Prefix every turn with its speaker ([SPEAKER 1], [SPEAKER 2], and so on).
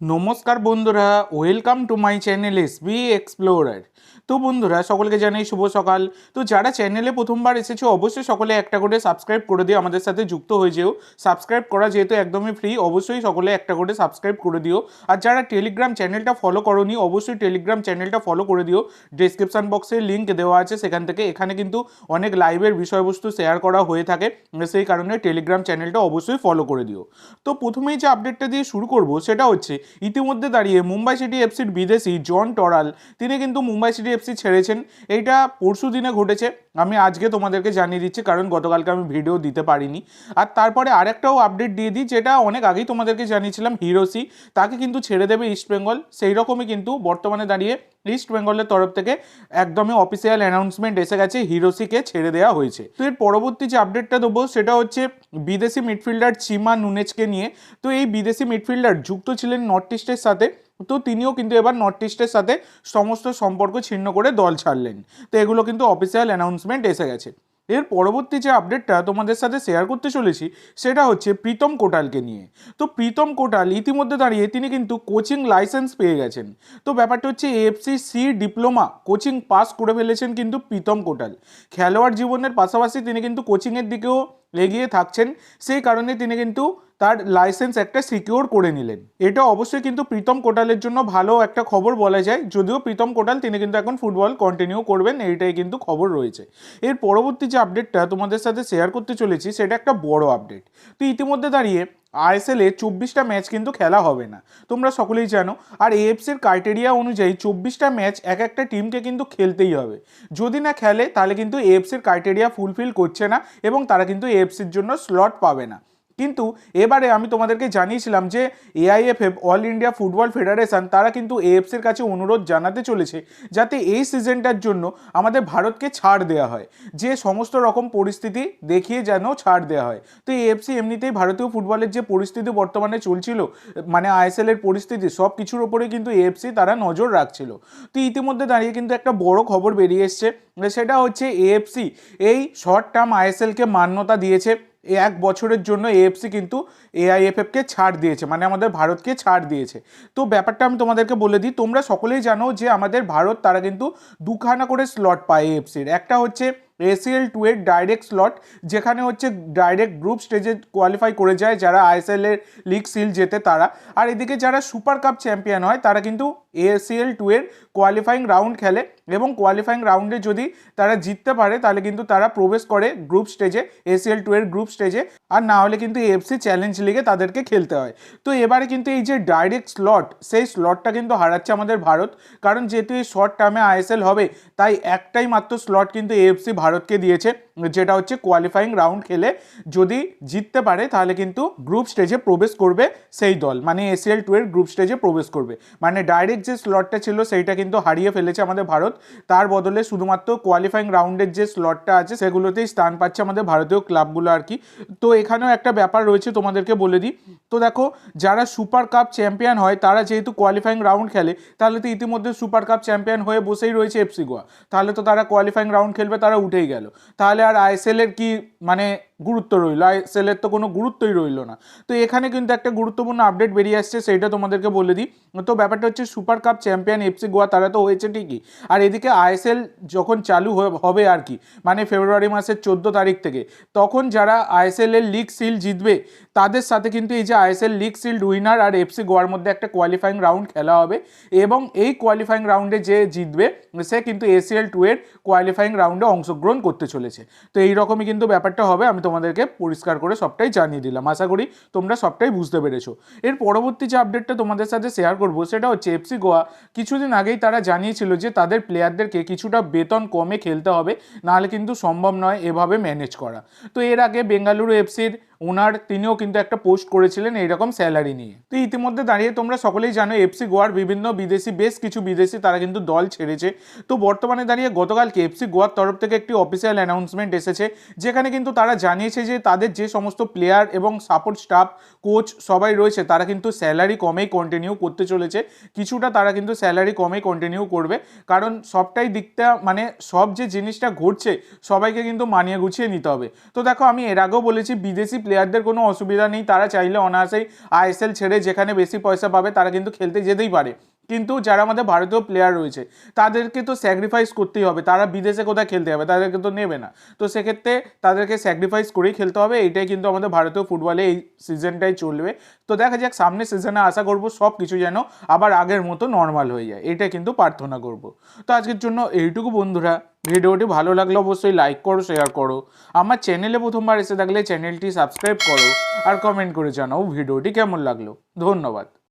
[SPEAKER 1] নমস্কার বন্ধুরা welcome to my channel S B explorer তো বন্ধুরা, সকলকে জানাই শুভ সকাল। তো যারা চ্যানেলে প্রথমবার এসেছ, অবশ্যই সকলে একটা করে সাবস্ক্রাইব করে দিও, আমাদের সাথে যুক্ত হয়ে যেও। সাবস্ক্রাইব করা যেহেতু একদমই ফ্রি অবশ্যই সকলে একটা করে সাবস্ক্রাইব করে দিও। আর যারা টেলিগ্রাম চ্যানেলটা ফলো করনি, অবশ্যই টেলিগ্রাম চ্যানেলটা ফলো করে দিও। ডিসক্রিপশন বক্সে লিঙ্ক দেওয়া আছে, সেখান থেকে। এখানে কিন্তু অনেক লাইভের বিষয়বস্তু শেয়ার করা হয়ে থাকে। সেই কারণে টেলিগ্রাম চ্যানেলটা অবশ্যই ফলো করে দিও। তো প্রথমেই যে আপডেটটা দিয়ে শুরু করব, সেটা হচ্ছে ইতিমধ্যে দাঁড়িয়ে মুম্বাই সিটি এফসির বিদেশি জন টরাল, তিনি কিন্তু মুম্বাই সিটি এফসি ছেড়েছেন। এইটা পরশু দিনে ঘটেছে। আমি আজকে তোমাদেরকে জানিয়ে দিচ্ছি, কারণ গতকালকে আমি ভিডিও দিতে পারিনি। আর তারপরে আরেকটাও আপডেট দিয়ে দিই, যেটা অনেক আগেই তোমাদেরকে জানিয়েছিলাম হিরোসি তাকে কিন্তু ছেড়ে দেবে ইস্টবেঙ্গল সেই রকমই কিন্তু বর্তমানে দাঁড়িয়ে ইস্ট বেঙ্গলের তরফ থেকে একদমই অফিসিয়াল অ্যানাউন্সমেন্ট এসে গেছে হিরোসিকে ছেড়ে দেওয়া হয়েছে। তো এর পরবর্তী যে আপডেটটা দেবো, সেটা হচ্ছে বিদেশি মিডফিল্ডার চিমা নুনেজকে নিয়ে। তো এই বিদেশি মিডফিল্ডার যুক্ত ছিলেন নর্থ ইস্টের সাথে, তো তিনিও কিন্তু এবার নর্থ ইস্টের সাথে সমস্ত সম্পর্ক ছিন্ন করে দল ছাড়লেন। তো এগুলো কিন্তু অফিসিয়াল অ্যানাউন্সমেন্ট এসে গেছে। এর পরবর্তী যে আপডেটটা তোমাদের সাথে শেয়ার করতে চলেছি, সেটা হচ্ছে প্রীতম কোটালকে নিয়ে। তো প্রীতম কোটাল ইতিমধ্যে দাঁড়িয়ে তিনি কিন্তু কোচিং লাইসেন্স পেয়ে গেছেন। তো ব্যাপারটা হচ্ছে FC C diploma coaching pass করে ফেলেছেন কিন্তু প্রীতম কোটাল। খেলোয়াড় জীবনের পাশাপাশি তিনি কিন্তু কোচিংয়ের দিকেও এগিয়ে থাকছেন। সেই কারণে তিনি কিন্তু তার লাইসেন্স একটা সিকিওর করে নিলেন। এটা অবশ্যই কিন্তু প্রীতম কোটালের জন্য ভালো একটা খবর বলা যায়। যদিও প্রীতম কোটাল, তিনি কিন্তু এখন ফুটবল কন্টিনিউ করবেন, এইটাই কিন্তু খবর রয়েছে। এর পরবর্তী যে আপডেটটা তোমাদের সাথে শেয়ার করতে চলেছি, সেটা একটা বড় আপডেট তো ইতিমধ্যে দাঁড়িয়ে আইএসএল চব্বিশটা ম্যাচ কিন্তু খেলা হবে না। তোমরা সকলেই জানো, আর এএফসির ক্রাইটেরিয়া অনুযায়ী চব্বিশটা ম্যাচ এক একটা টিমকে কিন্তু খেলতেই হবে। যদি না খেলে, তাহলে কিন্তু এএফসির ক্রাইটেরিয়া ফুলফিল করছে না, এবং তারা কিন্তু এএফসির জন্য স্লট পাবে না। কিন্তু এবারে আমি তোমাদেরকে জানিয়েছিলাম যে AIFF all India football federation তারা কিন্তু এএফসির কাছে অনুরোধ জানাতে চলেছে যাতে এই সিজনটার জন্য আমাদের ভারতকে ছাড় দেওয়া হয়। যে সমস্ত রকম পরিস্থিতি দেখিয়ে যেন ছাড় দেওয়া হয়। তো এএফসি এমনিতেই ভারতীয় ফুটবলের যে পরিস্থিতি বর্তমানে চলছিল মানে আইএসএল এর পরিস্থিতি, সব কিছুর ওপরে কিন্তু এএফসি তারা নজর রাখছিল। তো ইতিমধ্যে দাঁড়িয়ে কিন্তু একটা বড় খবর বেরিয়ে এসছে, সেটা হচ্ছে এএফসি এই শর্ট টার্ম আইএসএলকে মান্যতা দিয়েছে। এক বছরের জন্য এএফসি কিন্তু এআইএফএফকে ছাড় দিয়েছে মানে আমাদের ভারতকে ছাড় দিয়েছে। তো ব্যাপারটা আমি তোমাদেরকে বলে দিই, তোমরা সকলেই জানো যে আমাদের ভারত তারা কিন্তু দুখানা করে স্লট পায় এএফসির একটা হচ্ছে এসিএল টু এর ডাইরেক্ট স্লট যেখানে হচ্ছে ডাইরেক্ট গ্রুপ স্টেজে কোয়ালিফাই করে যায় যারা আইএসএল এর লিগ সিল জেতে তারা। আর এদিকে যারা সুপার কাপ চ্যাম্পিয়ন হয়, তারা কিন্তু এসিএল টু এর কোয়ালিফাইং রাউন্ড খেলে এবং কোয়ালিফাইং রাউন্ডে যদি তারা জিততে পারে, তাহলে কিন্তু তারা প্রবেশ করে গ্রুপ স্টেজে এসিএল টু এর গ্রুপ স্টেজে আর না হলে কিন্তু এফসি চ্যালেঞ্জ লিগে তাদেরকে খেলতে হয়। তো এবারে কিন্তু এই যে ডাইরেক্ট স্লট সেই স্লটটা কিন্তু হারাচ্ছে আমাদের ভারত, কারণ যেহেতু এই শর্ট টার্মে আইএসএল হবে, তাই একটাই মাত্র স্লট কিন্তু এএফসি ভারতকে দিয়েছে, যেটা হচ্ছে কোয়ালিফাইং রাউন্ড খেলে যদি জিততে পারে, তাহলে কিন্তু গ্রুপ স্টেজে প্রবেশ করবে সেই দল মানে এসিএল টু এর গ্রুপ স্টেজে প্রবেশ করবে। মানে ডাইরেক্ট যে স্লটটা ছিল, সেইটা কিন্তু হারিয়ে ফেলেছে আমাদের ভারত। তার বদলে শুধুমাত্র কোয়ালিফাইং রাউন্ডের যে স্লটটা আছে, সেগুলোতেই স্থান পাচ্ছে আমাদের ভারতীয় ক্লাবগুলো আর কি। তো এখানেও একটা ব্যাপার রয়েছে তোমাদেরকে বলে দিই। তো দেখো, যারা সুপার কাপ চ্যাম্পিয়ন হয়, তারা যেহেতু কোয়ালিফাইং রাউন্ড খেলে, তাহলে তো ইতিমধ্যে সুপার কাপ চ্যাম্পিয়ন হয়ে বসেই রয়েছে এফসি গোয়া। তাহলে তো তারা কোয়ালিফাইং রাউন্ড খেলবে, তারা উঠেই গেল। তাহলে আর আইএসএল এর কি মানে গুরুত্ব রইল আইএসএল এর তো কোনো গুরুত্বই রইল না। তো এখানে কিন্তু একটা গুরুত্বপূর্ণ আপডেট বেরিয়ে আসছে, সেইটা তোমাদেরকে বলে দিই। তো ব্যাপারটা হচ্ছে super cup champion FC Goa তারা তো হয়েছে ঠিকই। আর এদিকে আইএসএল যখন চালু হবে আর কি মানে ফেব্রুয়ারি মাসের চোদ্দ তারিখ থেকে, তখন যারা আইএসএল এর লিগ সিল জিতবে, তাদের সাথে কিন্তু এই যে আইএসএল লিগ সিল্ড উইনার আর এফসি গোয়ার মধ্যে একটা কোয়ালিফাইং রাউন্ড খেলা হবে। এবং এই কোয়ালিফাইং রাউন্ডে যে জিতবে, সে কিন্তু এসিএল টু এর কোয়ালিফাইং রাউন্ডে অংশগ্রহণ করতে চলেছে। তো এই রকমই কিন্তু ব্যাপারটা হবে, আমি তোমাদেরকে পরিষ্কার করে সবটাই জানিয়ে দিলাম। আশা করি তোমরা সবটাই বুঝতে পেরেছ। এর পরবর্তী যে আপডেটটা তোমাদের সাথে শেয়ার করব, সেটা হচ্ছে এফসি গোয়া কিছুদিন আগেই তারা জানিয়েছিল যে তাদের প্লেয়ারদেরকে কিছুটা বেতন কমে খেলতে হবে, নাহলে কিন্তু সম্ভব নয় এভাবে ম্যানেজ করা। তো এর আগে বেঙ্গালুরু এফসির ওনার তিনিও কিন্তু একটা পোস্ট করেছিলেন এইরকম স্যালারি নিয়ে। তো ইতিমধ্যে দাঁড়িয়ে তোমরা সকলেই জানো এফসি গোয়ার বিভিন্ন বিদেশি, বেশ কিছু বিদেশি তারা কিন্তু দল ছেড়েছে। তো বর্তমানে দাঁড়িয়ে গতকালকে এফসি গোয়ার তরফ থেকে একটি অফিসিয়াল অ্যানাউন্সমেন্ট এসেছে, যেখানে কিন্তু তারা জানিয়েছে যে তাদের যে সমস্ত প্লেয়ার এবং সাপোর্ট স্টাফ কোচ সবাই রয়েছে, তারা কিন্তু স্যালারি কমেই কন্টিনিউ করতে চলেছে। কিছুটা তারা কিন্তু স্যালারি কমেই কন্টিনিউ করবে। কারণ সবটাই দিকটা মানে সব যে জিনিসটা ঘটছে, সবাইকে কিন্তু মানিয়ে গুছিয়ে নিতে হবে। তো দেখো, আমি এর আগেও বলেছি, বিদেশি প্লেয়ারদের কোনো অসুবিধা নেই। তারা চাইলে অনায়াসেই আইএসএল ছেড়ে যেখানে বেশি পয়সা পাবে, তারা কিন্তু খেলতে যেতেই পারে। কিন্তু যারা আমাদের ভারতীয় প্লেয়ার রয়েছে, তাদেরকে তো স্যাক্রিফাইস করতেই হবে। তারা বিদেশে কোথায় খেলতে হবে তাদেরকে তো নেবে না। তো সেক্ষেত্রে তাদেরকে স্যাক্রিফাইস করেই খেলতে হবে। এইটাই কিন্তু আমাদের ভারতীয় ফুটবলে এই সিজনটাই চলবে। তো দেখা যাক সামনের সিজনে আশা করব সব কিছু যেন আবার আগের মতো নর্মাল হয়ে যায়। এটা কিন্তু প্রার্থনা করব। তো আজকের জন্য এইটুকু বন্ধুরা। ভিডিওটি ভালো লাগলে অবশ্যই লাইক করো শেয়ার করো। আমার চ্যানেলে প্রথমবার এসে থাকলে চ্যানেলটি সাবস্ক্রাইব করো। আর কমেন্ট করে জানাও ভিডিওটি কেমন লাগল। ধন্যবাদ।